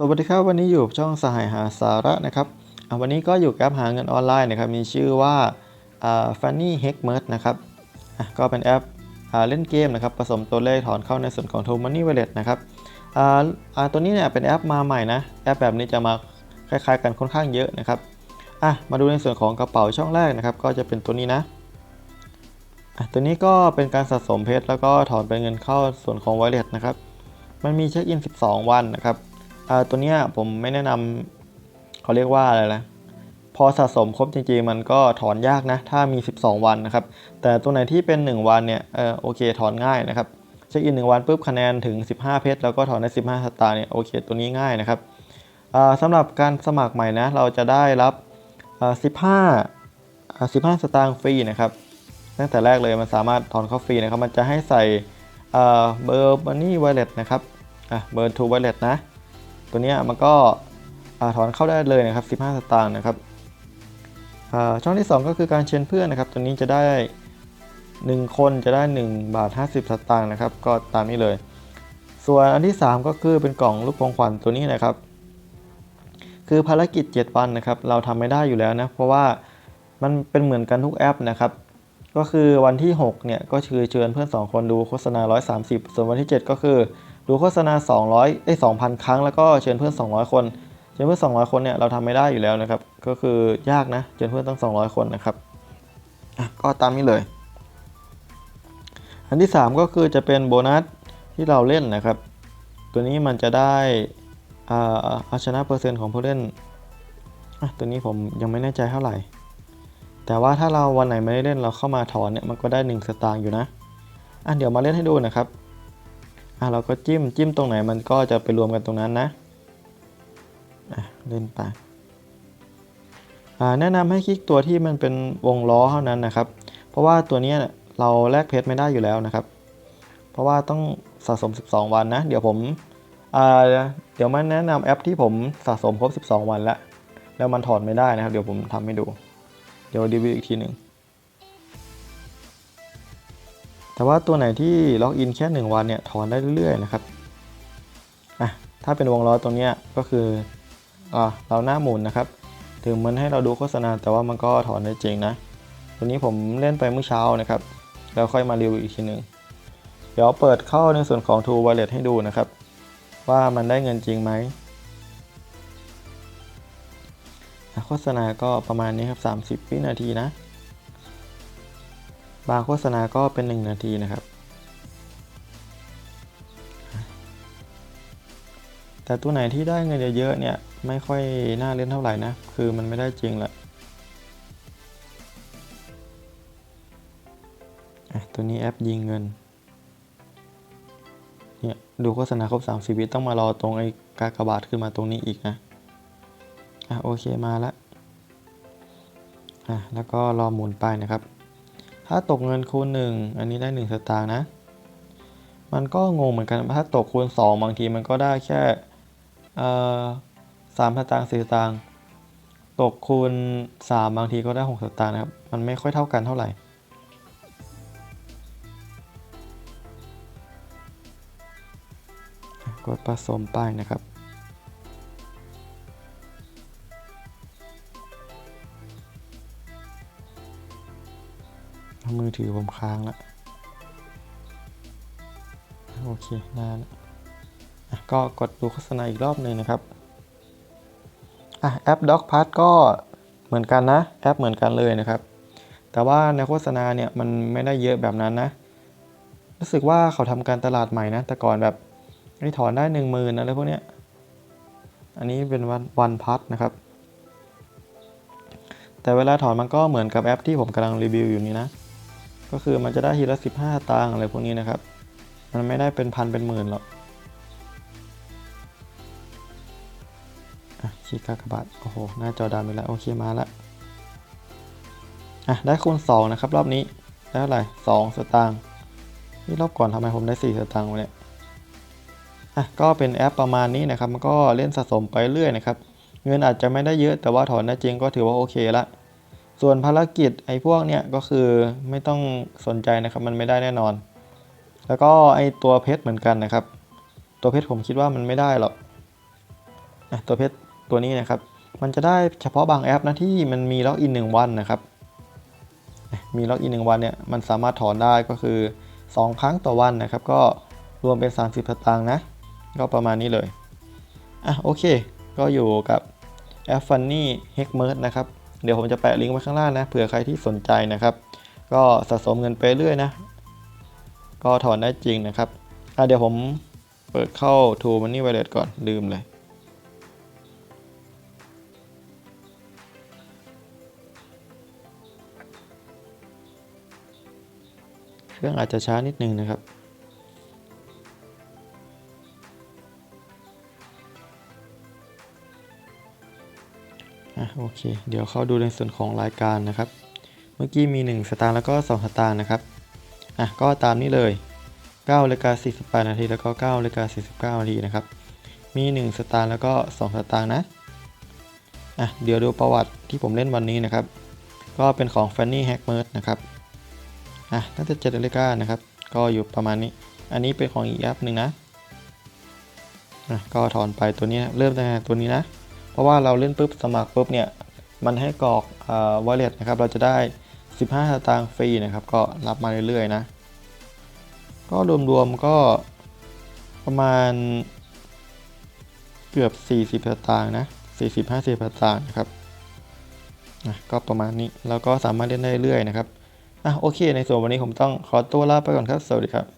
สวัสดีครับวันนี้อยู่ช่องสหายหาสาระนะครับวันนี้ก็อยู่แอปหาเงินออนไลน์นะครับมีชื่อว่า Funny Hack Merge นะครับก็เป็นแอปอเล่นเกมนะครับผสมตัวเลขถอนเข้าในส่วนของ t o Money Wallet นะครับตัวนี้เนี่ยเป็นแอปมาใหม่นะแอปแบบนี้จะมาคล้ายๆกันค่อนข้างเยอะนะครับมาดูในส่วนของกระเป๋าช่องแรกนะครับ ก็จะเป็นตัวนี้นะตัวนี้ก็เป็นการสะสมเพชรแล้วก็ถอนเป็นเงินเข้าส่วนของ Wallet นะครับมันมีเช็คอิน 12 วันนะครับ ตัวเนี้ยผมไม่แนะนำเขาเรียกว่าอะไรนะพอสะสมครบจริงๆมันก็ถอนยากนะ ถ้ามี 12 วันนะครับ แต่ตัวไหนที่เป็น 1 วันเนี่ยเออโอเคถอนง่ายนะครับเช็คอิน1วันปุ๊บคะแนนถึง 15 เพชรแล้วก็ถอนได้ 15 สตางค์เนี่ยโอเคตัวนี้ง่ายนะครับอ่าสำหรับการสมัครใหม่นะเราจะได้รับอ่า15อ่า15 สตางค์ฟรีนะครับตั้งแต่แรกเลยมันสามารถถอนเข้าฟรีนะครับ มันจะให้ใส่อ่าเบอร์บันนี่ไวเล็ตนะครับอะเบอร์ทูวเล็ตนะ ตัวนี้มันก็ถอนเข้าได้เลยนะครับ 15 สตางค์นะครับช่องที่ 2 ก็คือการเชิญเพื่อนนะครับ ตัวนี้จะได้ 1 คนจะได้ 1 บาท 50 สตางค์นะครับ ก็ตามนี้เลย ส่วนอันที่ 3 ก็คือเป็นกล่องลูกของขวัญตัวนี้นะครับ คือภารกิจ 7 วันนะครับ เราทำไม่ได้อยู่แล้วนะ เพราะว่ามันเป็นเหมือนกันทุกแอปนะครับ ก็คือวันที่ 6 เนี่ย ก็คือเชิญเพื่อน 2 คนดูโฆษณา 130 ส่วนวันที่ 7 ก็คือ ดูโฆษณา 200ได้2,000 ครั้งแล้วก็เชิญเพื่อน 200 คน เชิญเพื่อน 200 คนเนี่ยเราทำไม่ได้อยู่แล้วนะครับ ก็คือยากนะเชิญเพื่อนตั้ง 200 คนนะครับก็ตามนี้เลย อันที่ 3 ก็คือจะเป็นโบนัสที่เราเล่นนะครับ ตัวนี้มันจะได้อ่าเอาชนะเปอร์เซ็นต์ของผู้เล่นอะตัวนี้ผมยังไม่แน่ใจเท่าไหร่ แต่ว่าถ้าเราวันไหนไม่ได้เล่นเราเข้ามาถอนเนี่ยมันก็ได้1สตางค์อยู่นะอะเดี๋ยวมาเล่นให้ดูนะครับ อะเราก็จิ้มจิ้มตรงไหนมันก็จะไปรวมกันตรงนั้นนะอะเล่นไปอ่าแนะนำให้คลิกตัวที่มันเป็นวงล้อเท่านั้นนะครับ เพราะว่าตัวเนี้ยเราแลกเพชรไม่ได้อยู่แล้วนะครับ เพราะว่าต้องสะสม 12 วันนะ เดี๋ยวผมอ่าเดี๋ยวมาแนะนำแอปที่ผมสะสมครบ 12 วันแล้วแล้วมันถอดไม่ได้นะครับ เดี๋ยวผมทำให้ดู เดี๋ยวรีวิวอีกทีหนึ่ง แต่ว่าตัวไหนที่ล็อกอินแค่ 1 วันเนี่ยถอนได้เรื่อยๆนะครับอะถ้าเป็นวงล้อตรงเนี้ยก็คืออ่าเราหน้าหมุนนะครับ ถึงมันให้เราดูโฆษณาแต่ว่ามันก็ถอนได้จริงนะ ตัวนี้ผมเล่นไปเมื่อเช้านะครับ แล้วค่อยมารีวิวอีกทีหนึ่งเดี๋ยวเปิดเข้าในส่วนของ True Wallet ให้ดูนะครับ ว่ามันได้เงินจริงไหมโฆษณาก็ประมาณนี้ครับ 30 วินาทีนะ บางโฆษณาก็เป็น 1 นาทีนะครับ แต่ตัวไหนที่ได้เงินเยอะๆเนี่ย ไม่ค่อยน่าเล่นเท่าไหร่นะ คือมันไม่ได้จริงแหละอะตัวนี้แอปยิงเงิน เนี่ยดูโฆษณาครบ30วิต้องมารอตรงไอ้กากบาทขึ้นมาตรงนี้อีกนะ อะโอเคมาล้วอะแล้วก็รอหมุนไปนะครับ ถ้าตกเงินคูณ 1 อันนี้ได้ 1 สตางค์นะ มันก็งงเหมือนกัน ถ้าตกคูณ 2 บางทีมันก็ได้แค่สามสตางค์สี่สตางค์ ตกคูณ 3 บางทีก็ได้ 6 สตางค์นะครับ มันไม่ค่อยเท่ากันเท่าไหร่กดผสมไปนะครับ มือถือผมค้างแล้วโอเคได้แล้วอะก็กดดูโฆษณาอีกรอบหนึ่งนะครับอะแอป Dog p a s ก็เหมือนกันนะแอปเหมือนกันเลยนะครับ แต่ว่าในโฆษณาเนี่ยมันไม่ได้เยอะแบบนั้นนะรู้สึกว่าเขาทำการตลาดใหม่นะ แต่ก่อนแบบไม่ถอนได้หนึ่งหมื่นอะไรพวกเนี้ยอันนี้เป็นวันวันพัทนะครับ แต่เวลาถอนมันก็เหมือนกับแอปที่ผมกำลังรีวิวอยู่นี้นะ ก็คือมันจะได้ทีละ 15 ตังค์อะไรพวกนี้นะครับ มันไม่ได้เป็นพันเป็นหมื่นหรอกอะคีกากบาทโอ้โห หน้าจอดำไปแล้ว โอเค มาล้วอะ ได้คูณ 2 นะครับ รอบนี้ ได้เท่าไหร่2สตางค์นี่รอบก่อนทำไมผมได้ 4 สตางค์วะเนี่ยอะก็เป็นแอปประมาณนี้นะครับ มันก็เล่นสะสมไปเรื่อยนะครับ เงินอาจจะไม่ได้เยอะแต่ว่าถอนได้จริงก็ถือว่าโอเคละ ส่วนภารกิจไอ้พวกเนี้ยก็คือไม่ต้องสนใจนะครับมันไม่ได้แน่นอน แล้วก็ไอ้ตัวเพชรเหมือนกันนะครับ ตัวเพชรผมคิดว่ามันไม่ได้หรอกอะตัวเพชรตัวนี้นะครับ มันจะได้เฉพาะบางแอปนะที่มันมีล็อกอิน1วันนะครับ มีล็อกอิน1วันเนี่ยมันสามารถถอนได้ก็คือ 2 ครั้งต่อวันนะครับ ก็รวมเป็น 30สตางค์นะ ก็ประมาณนี้เลยอะโอเค ก็อยู่กับแอป Funny h e c m e r นะครับ เดี๋ยวผมจะแปะลิงก์ไว้ข้างล่างนะเผื่อใครที่สนใจนะครับ ก็สะสมเงินไปเรื่อยนะ ก็ถอนได้จริงนะครับอะเดี๋ยวผมเปิดเข้า To Money Wallet ก่อนลืมเลยเครื่องอาจจะช้านิดนึงนะครับ อะโอเค เดี๋ยวเข้าดูในส่วนของรายการนะครับ เมื่อกี้มี 1 สตางค์แล้วก็ 2 สตางค์นะครับอะก็ตามนี้เลย9นาฬิกา48นาทีแล้วก็9นาฬิกา49นาทีนะครับ มี 1 สตางค์แล้วก็ 2 สตางค์นะอะเดี๋ยวดูประวัติที่ผมเล่นวันนี้นะครับ ก็เป็นของ Fanny Hack m e r นะครับอะตั้งแต่7นาฬิกานะครับ ก็อยู่ประมาณนี้ อันนี้เป็นของอีกแอปหนึ่งนะอะก็ถอนไปตัวนี้นะเริ่มตั้งแต่ตัวนี้นะ ราะว่าเราเล่นปุ๊บสมัครปุ๊บเนี่ยมันให้กรอกเอ่อ wallet นะครับเราจะได้ 15สตางค์ฟรีนะครับก็รับมาเรื่อยๆนะ ก็รวมๆก็ประมาณเกือบ 40สตางค์นะ40-50สตางค์นะครับอะก็ประมาณนี้แล้วก็สามารถเล่นได้เรื่อยๆนะครับอะโอเค ในส่วนวันนี้ผมต้องขอตัวลาไปก่อนครับ สวัสดีครับ